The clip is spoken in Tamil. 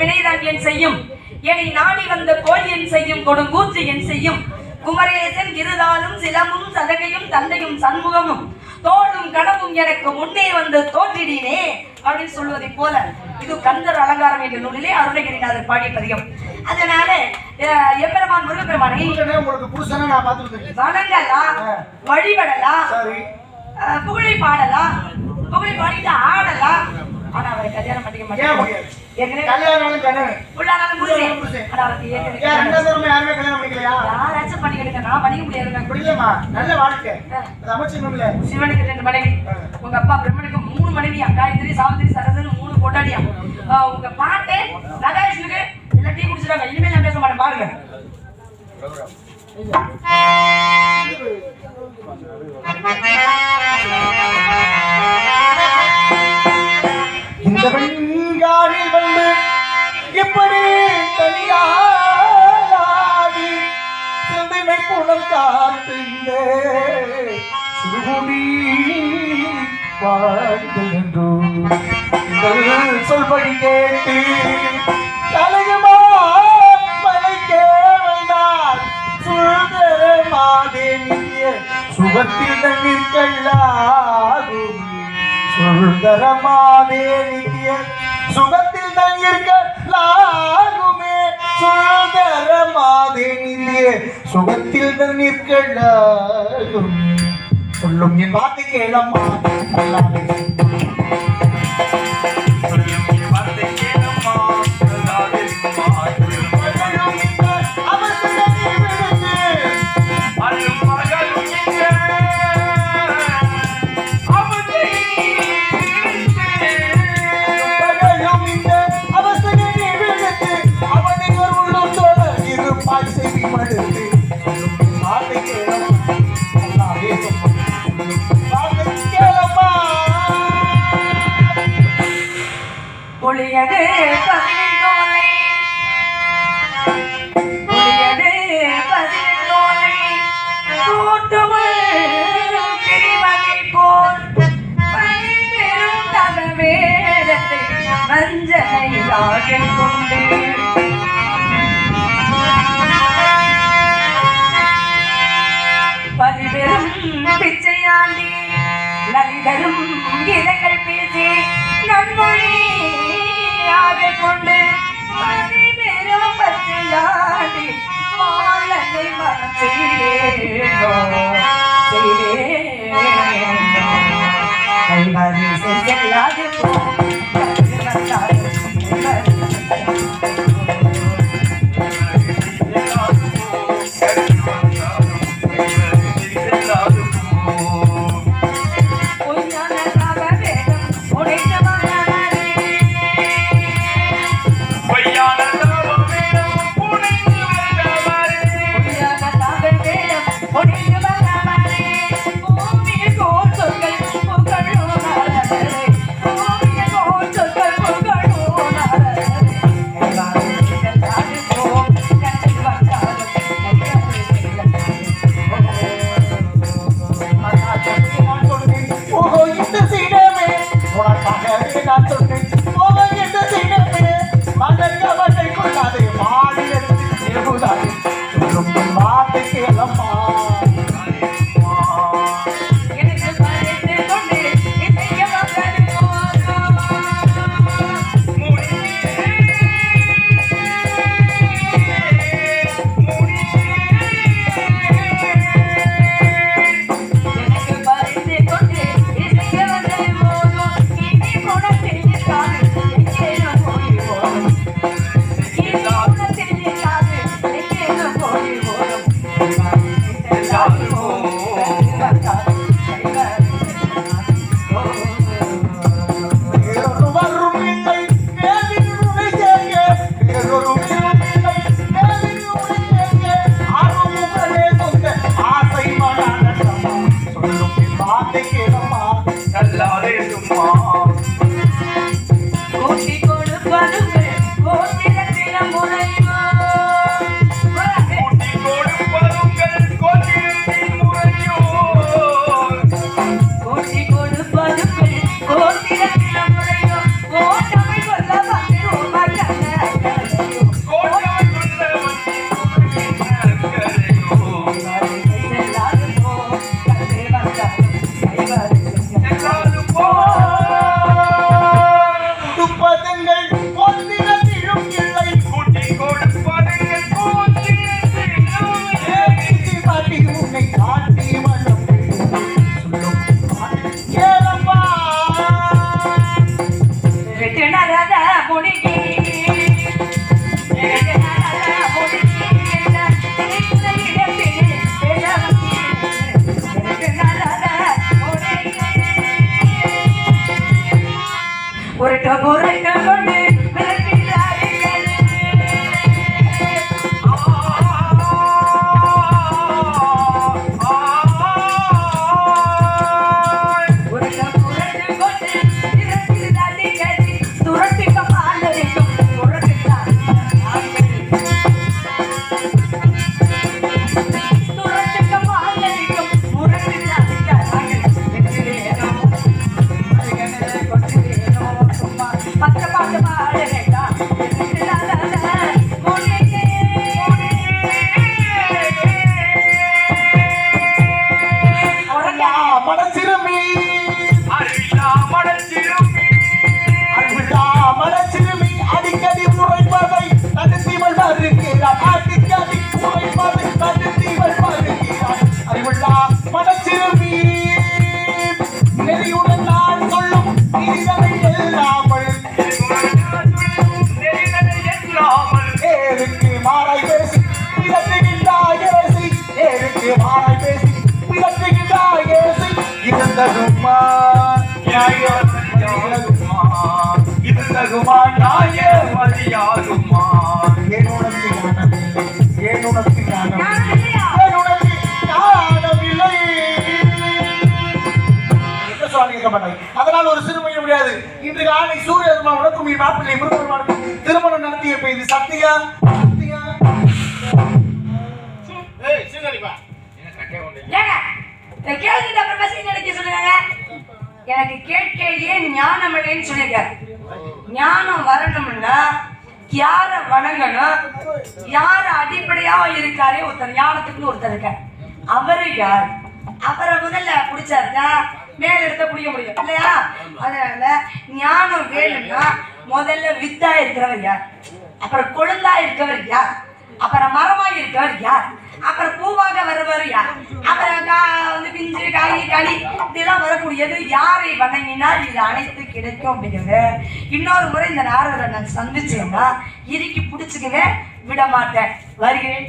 வினைதான் என் செய்யும். என்னை நாடி வந்த கோல் என் செய்யும் கொடுங்கூற்று என் செய்யும். குமரேசன் இருதாலும் சிலமும் சதகையும் தந்தையும் சண்முகமும். தோளும் கடவும் எனக்கு முன்னே வந்து தோற்றிடினே அப்படின்னு சொல்வதை போல இது கந்தர் அலங்காரம் என்ற நூலிலே அருணகிரிநாதர் பாடிய பதிகம். அதனால அஹ், எம்பெருமான் முருகப்பெருமானை உங்களுக்கு புருஷனை நான் பார்த்துருக்கேன். வணங்கலாம் வழிபடலாம் புகழை பாடலாம் புகழை பாடிட்டு ஆடலாம் ஆனா அவரை கல்யாணம் பண்ணிக்க மாட்டேன். கல்யாணம் கண்ணன் உள்ளானாலும் புருஷன் ரெண்டாவது யாருமே கல்யாணம் பண்ணிக்கலையா? யாராச்சும் பண்ணிக்கிடுங்க நான் பண்ணிக்க அப்படி இல்லைம்மா நல்ல வாழ்க்கை. அது அமைச்சிடணும்ல சிவனுக்கு ரெண்டு மனைவி. உங்க அப்பா பிரம்மனுக்கு மூணு மனைவியா காயத்ரி சாவித்திரி சரசன் மூணு பொண்டாடியா ஆஹ் உங்க பாட்டு நகாயசுக்கு எல்லாம் டீ குடிச்சிட்டாங்க. இனிமேல் நான் பேச மாட்டேன். பாருங்க. வெண்காரில் வந்து இப்படி தனியாடி சிந்தனை புலம் காத்திருந்தே சிறுகுடி வாழ்ந்தென்றோ சொல்படி கேட்டு கலகமா மலைக்கே வந்தார் சுதர மாதேவிய சுகத்தில் நிற்கல்லாகும். சுதரமாதே நித்திய சுகத்தில் தான் தங்கிருக்கலாகுமே சுந்தர மாதேனிலே சுகத்தில் தான் தங்கிருக்கலாகும் சொல்லும் என் வார்த்தை கேளம்மா. வஞ்சனையாக கொண்டு பதிபெரும் பிச்சையாண்டி நலிதரும் கீதங்கள் பேசி நன்மொழியாக கொண்டு உனக்கு ஞானமில்லை ஏன் உனக்கு ஞானமில்லை ஏன் உனக்கு ஞானமில்லை என்ன சொல்ல கேட்க அதனால் ஒரு சிறுமையும் முடியாது இன்று காலை சூரிய உனக்கும் என் மாப்பிள்ளை முருகப்பெருமானுக்கும் திருமணம் நடத்திய இப்ப இது சத்தியா இதை அப்புறம் பசி நினைக்க சொல்லுங்க. எனக்கு கேட்கையே ஞானம் இல்லைன்னு சொல்லியிருக்காரு. ஞானம் வரணும்னா யார வணங்கணும்? யார அடிப்படையா இருக்காரே? ஒருத்தர் ஞானத்துக்குன்னு ஒருத்தர் இருக்கார். அவரு யார்? அவரை முதல்ல பிடிச்சாருதான் மேல எடுத்த பிடிக்க முடியும். இல்லையா? அதனால ஞானம் வேணும்னா முதல்ல வித்தா இருக்கிறவர் யார்? அப்புறம் கொழுந்தா இருக்கவர் யார்? அப்புறம் மரமா இருக்கவர் யார்? அப்புறம் பூவாக வருவார் யார்? அப்புறம் கா- வந்து பிஞ்சு காய் களி இதெல்லாம் வரக்கூடியது யாரை வணங்கினால் இது அனைத்து கிடைக்கும் அப்படிங்கிறது இன்னொரு முறை இந்த நாரதரை நான் சந்திச்சேன்னா இறுக்கி பிடிச்சிக்கவே விட மாட்டேன் வருகிறேன்.